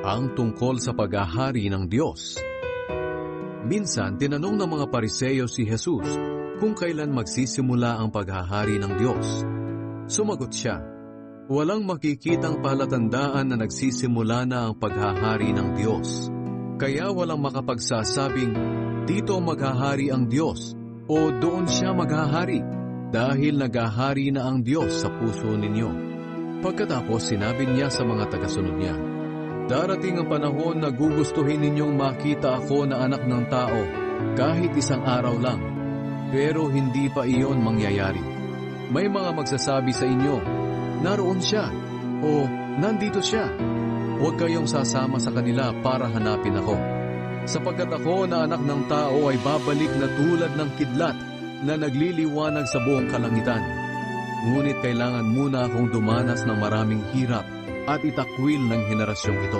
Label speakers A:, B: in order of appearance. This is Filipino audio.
A: ang tungkol sa paghahari ng Diyos. Minsan, tinanong ng mga pariseyo si Jesus kung kailan magsisimula ang paghahari ng Diyos. Sumagot siya, Walang makikitang palatandaan na nagsisimula na ang paghahari ng Diyos. Kaya walang makapagsasabing, dito maghahari ang Diyos o doon siya maghahari dahil naghahari na ang Diyos sa puso ninyo. Pagkatapos sinabi niya sa mga tagasunod niya, Darating ang panahon na gugustuhin ninyong makita ako na anak ng tao kahit isang araw lang. Pero hindi pa iyon mangyayari. May mga magsasabi sa inyo, naroon siya o nandito siya. Huwag kayong sasama sa kanila para hanapin ako. Sapagkat ako na anak ng tao ay babalik na tulad ng kidlat na nagliliwanag sa buong kalangitan. Ngunit kailangan muna akong dumanas ng maraming hirap at itakwil ng henerasyong ito.